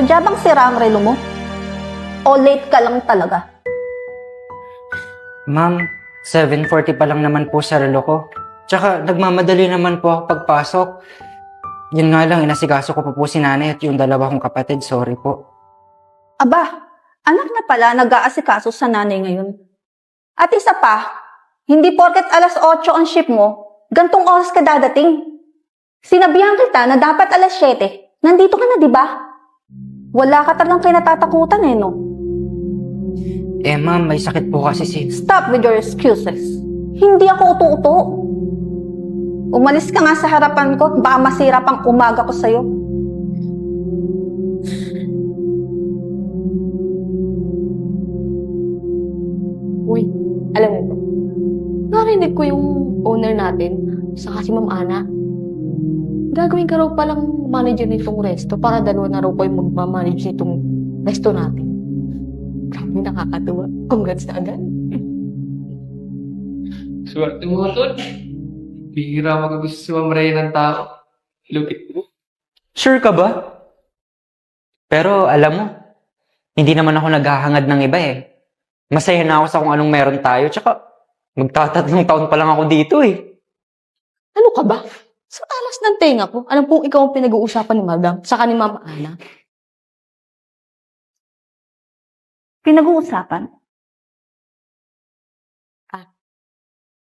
Sadya bang sira ang relo mo? O late ka lang talaga? Ma'am, 7.40 pa lang naman po sa relo ko. Tsaka nagmamadali naman po ako pagpasok. Yun nga lang, inasikaso ko po po si nanay at yung dalawa kong kapatid. Sorry po. Aba, anak na pala nag-aasikaso sa nanay ngayon. At isa pa, hindi porket alas 8 ang ship mo, gantong oras ka dadating. Sinabihan kita na dapat alas 7. Nandito ka na, di ba? Wala ka talagang kinatatakutan eh, no? Eh ma'am, may sakit po kasi si... Stop with your excuses. Hindi ako uto-uto. Umalis ka nga sa harapan ko, baka masira pang umaga ko sa'yo. Uy, alam mo ba? Narinig ko yung owner natin, saka si Ma'am Ana. Gagawin ka raw palang manager nitong resto para dalawa na raw kayo magmamanage nitong resto natin. Grabe nakakatuwa. Congrats na agad. Swerte mo, Tol. Bihira magagusto si Ma'am Rhea ng tao. Look at mo. Sure ka ba? Pero alam mo, hindi naman ako naghahangad ng iba eh. Masaya na ako sa kung anong meron tayo. Tsaka, magtatatlong taon pa lang ako dito eh. Ano ka ba? Sa talas ng tenga ko, alam kong ikaw ang pinag-uusapan ni Madam, saka ni Ma'am Ana. Pinag-uusapan?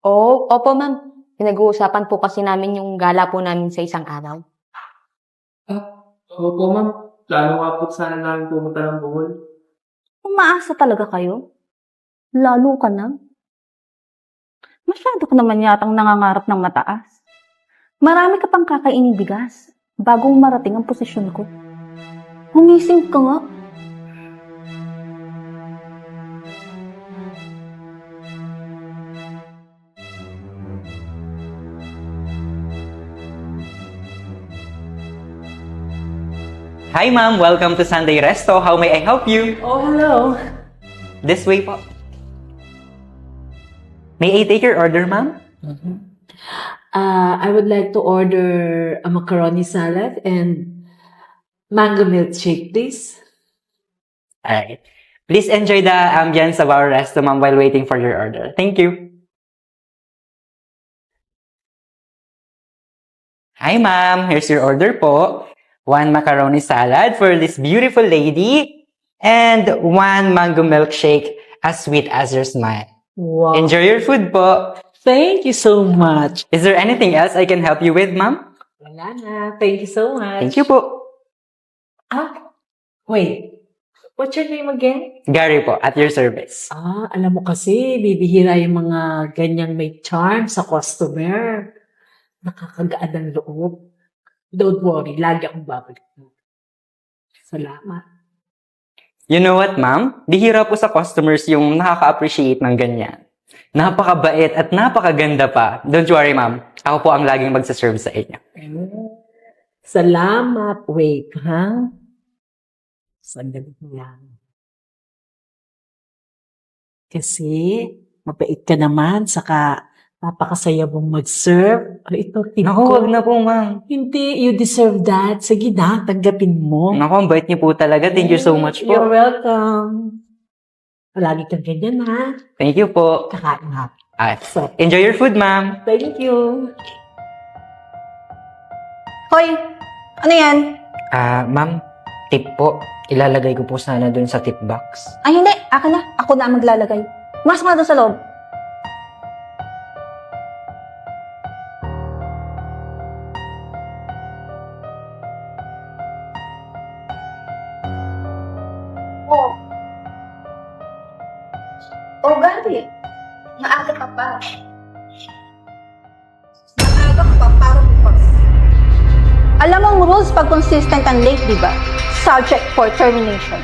Oo, opo ma'am. Pinag-uusapan po kasi namin yung gala po namin sa isang araw. Opo, ma'am. Lalo nga po sana namin pumunta ng Bohol. Umaasa talaga kayo? Lalo ka na? Masyado ka naman yatang nangangarap ng mataas. Marami ka pang kakainin bigas bago marating ang posisyon ko. Humising ka nga. Hi ma'am, welcome to Sunday Resto. How may I help you? Oh, hello. This way po. May I take your order, ma'am? Uh, I would like to order a macaroni salad and mango milkshake, please. Alright. Please enjoy the ambience of our restaurant while waiting for your order. Thank you. Hi, ma'am. Here's your order po. One macaroni salad for this beautiful lady and one mango milkshake as sweet as your smile. Wow. Enjoy your food po. Thank you so much. Is there anything else I can help you with, ma'am? Wala na. Thank you so much. Thank you po. Ah, wait. What's your name again? Gary po, at your service. Ah, alam mo kasi, bibihira yung mga ganyang may charm sa customer. Nakakagaan ng loob. Don't worry, lagi akong babalik. Salamat. You know what, ma'am? Bihira po sa customers yung nakaka-appreciate ng ganyan. Napakabait at napakaganda pa. Don't worry, ma'am. Ako po ang laging magsaserve sa inyo. Salamat. Wait, ha? Sandali lang. Kasi, mabait ka naman, saka napakasaya mong mag-serve. Oh, ito, tip Naku, ko. wag na po, ma'am. Hindi, you deserve that. Sige na, tanggapin mo. Naku, ang bait niyo po talaga. Thank you so much You're po. welcome. Palagi kang ganyan, ha? Thank you po. Kakain ha. Ah, So, enjoy your food, ma'am. thank you. Hoy, ano yan? Ah, ma'am, tip po. Ilalagay ko po sana dun sa tip box. Ay hindi, akin na. Ako na ang maglalagay. Mas mga doon sa loob. Ang rules pag consistent and late, di ba? Subject for termination.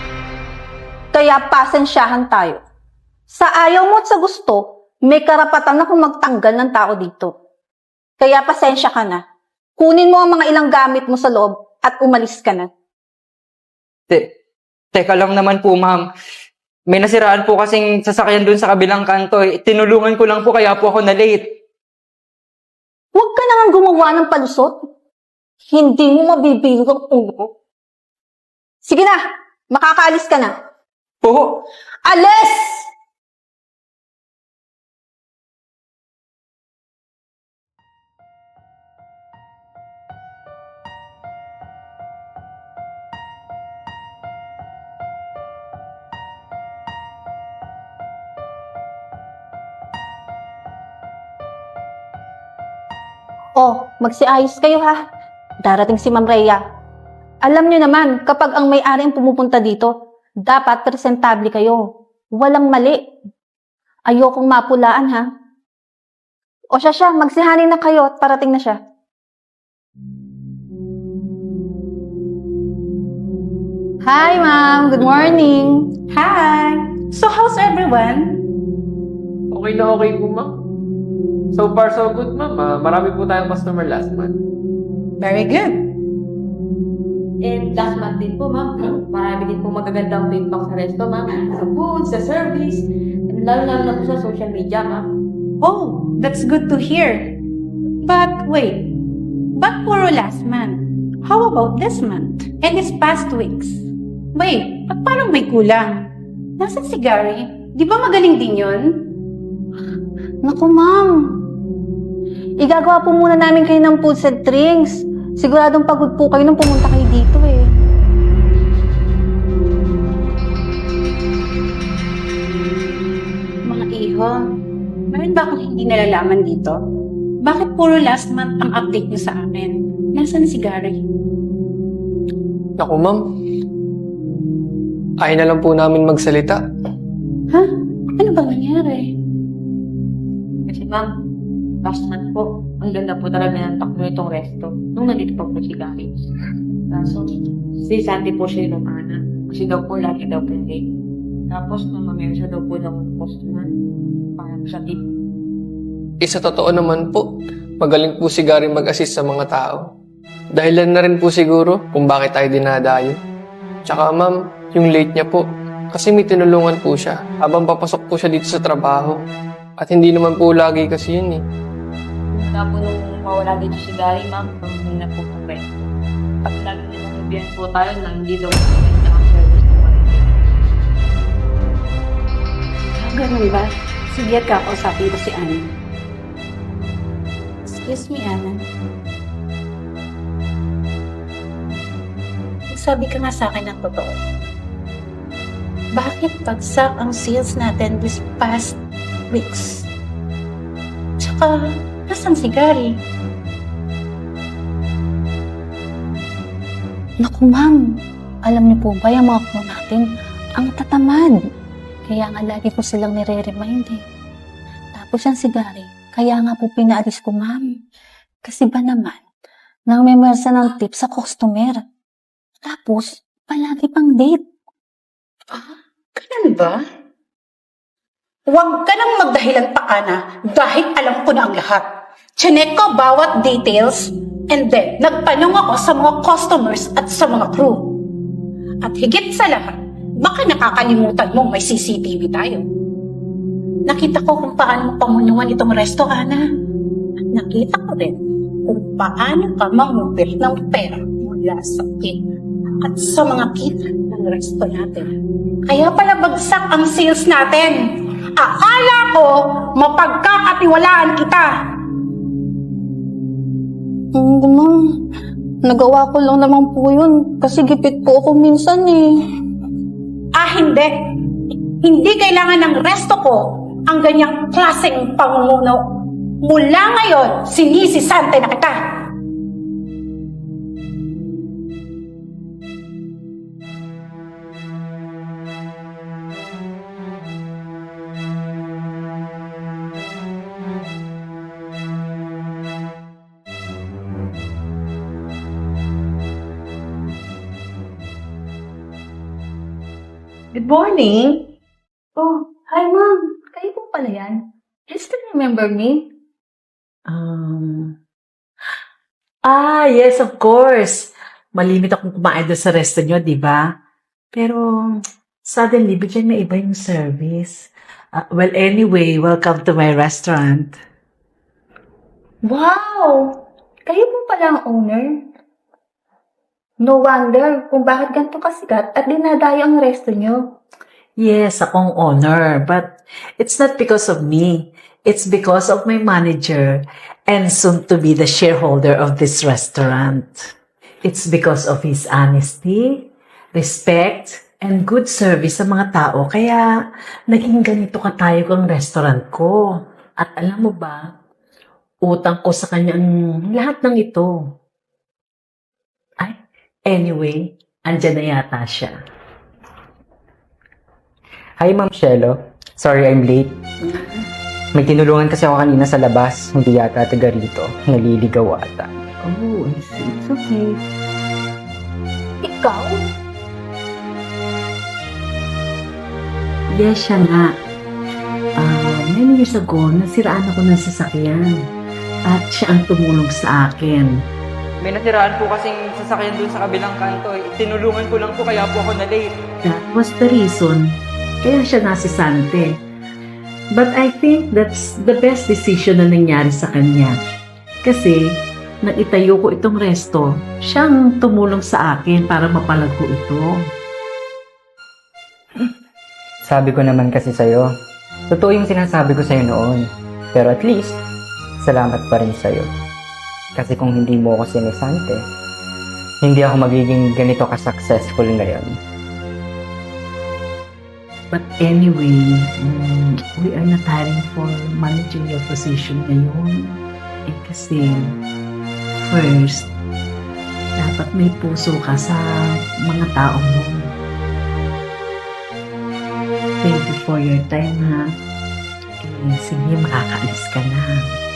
Kaya pasensyahan tayo. Sa ayaw mo at sa gusto, may karapatan akong magtanggal ng tao dito. Kaya pasensya ka na. Kunin mo ang mga ilang gamit mo sa loob at umalis ka na. Te teka lang naman po, ma'am. May nasiraan po kasing sasakyan dun sa kabilang kanto. eh. Tinulungan ko lang po kaya po ako na-late. Huwag ka nang gumawa ng palusot. Hindi mo mabibilog ang ulo. Sige na, makakaalis ka na. Po! Alis! Oh, magsiayos kayo ha. Darating si Ma'am Rhea. Alam nyo naman, kapag ang may-ari ang pumupunta dito, dapat presentable kayo. Walang mali. Ayokong mapulaan ha. O siya siya, magsihani na kayo at parating na siya. Hi, ma'am. Good morning. Hi! So how's everyone? Okay na okay po, ma'am. So far, so good, ma'am. Ah, marami po tayong customer last month. Very good. And last month din po, ma'am. Marami din po magagandang feedback sa resto, ma'am. Sa food, sa service, and lalo-lalo na po sa social media, ma'am. Oh, that's good to hear. But wait, but puro last month. How about this month? And these past weeks? Wait, ba't parang may kulang? Nasaan si Gary? Di ba magaling din yun? Naku, ma'am. Igagawa po muna namin kayo ng foods and drinks. Siguradong pagod po kayo nung pumunta kayo dito eh. Mga iho, meron ba akong hindi nalalaman dito? Bakit puro last month ang update niyo sa amin? Nasaan si Gary? Naku, ma'am. Ayaw na lang po namin magsalita. Ha? Ano ba nangyari? Kasi ma'am, last month po, ang ganda po talaga ng takbo nitong resto. Nung nandito pa po si Gary. Kaso, si Sandy po siya yung ana. Kasi daw po lagi daw po late. Tapos, nung mamaya siya daw po ng customer. Parang sa tip. Isa totoo naman po, magaling po si Gary mag-assist sa mga tao. Dahilan na rin po siguro kung bakit tayo dinadayo. Tsaka ma'am, yung late niya po, kasi may tinulungan po siya habang papasok po siya dito sa trabaho. At hindi naman po lagi kasi yun eh. Mula po nung mawala dito si Gary, ma'am, hindi na po resto. At lagi nilalabihan po tayo na hindi daw po maganda ang service ng. Ah, ganun ba? Sige, kakausapin ko si Anna. Excuse me, Anna. Sabi ka nga sa akin ng totoo. Bakit bagsak ang sales natin this past weeks? Tsaka, nasan si Gary? Naku, ma'am. Alam niyo po ba yung mga crew natin, ang tatamad. Kaya nga lagi ko silang nire-remind eh. Tapos yan si Gary, kaya nga po pinaalis ko, ma'am. Kasi ba naman, nang may mersa ng tip sa customer. Tapos, palagi pang date. Ganun ba? Huwag ka nang magdahilan pa, Ana, dahil alam ko na ang lahat. Chinek ko bawat details, and then nagtanong ako sa mga customers at sa mga crew. At higit sa lahat, baka nakakalimutan mong may CCTV tayo. Nakita ko kung paano pamunuan itong resto, Ana. At nakita ko rin kung paano ka mangupit ng pera mula sa tip at sa mga kita ng resto natin. Kaya pala bagsak ang sales natin. Akala ko mapagkakatiwalaan kita. Hindi, ma'am. Nagawa ko lang naman po yun. Kasi gipit po ako minsan eh. Ah, hindi. Hindi kailangan ng resto ko ang ganyang klaseng pamumuno. Mula ngayon, sinisisante na kita. Morning! Oh, hi ma'am. Kayo po pala yan. You still remember me? Um, ah, yes, of course. Malimit akong kumain doon sa resto nyo, di ba? Pero, suddenly, bigyan na iba yung service. Ah, well, anyway, welcome to my restaurant. Wow! Kayo po pala ang owner? No wonder kung bakit ganito kasigat at dinadayo ang resto nyo. Yes, akong owner, but it's not because of me. It's because of my manager and soon to be the shareholder of this restaurant. It's because of his honesty, respect, and good service sa mga tao. Kaya naging ganito katayo ang restaurant ko. At alam mo ba, utang ko sa kanya ang lahat ng ito. Ay, anyway, andyan na yata siya. Hi, Ma'am Shelo. Sorry I'm late. May tinulungan kasi ako kanina sa labas. Hindi yata taga rito. Naliligaw ata. Oh, I see. It's okay. Ikaw? Yes, siya nga. Ah, many years ago, nasiraan ako ng sasakyan. At siya ang tumulong sa akin. May nasiraan po kasing sasakyan dun sa kabilang kanto. eh. Tinulungan ko lang po kaya po ako na-late. That was the reason kaya siya nasisante. But I think that's the best decision na nangyari sa kanya. Kasi, nang itayo ko itong resto, siyang tumulong sa akin para mapalago ito. Sabi ko naman kasi sa'yo. Totoo yung sinasabi ko sa'yo noon. Pero at least, salamat pa rin sa'yo. Kasi kung hindi mo ako sinisante, hindi ako magiging ganito ka-successful ngayon. But anyway, mm, we are not hiring for managerial position ngayon. Eh kasi, first, dapat may puso ka sa mga tao mo. Thank you for your time, ha? Eh, sige, makakaalis ka na.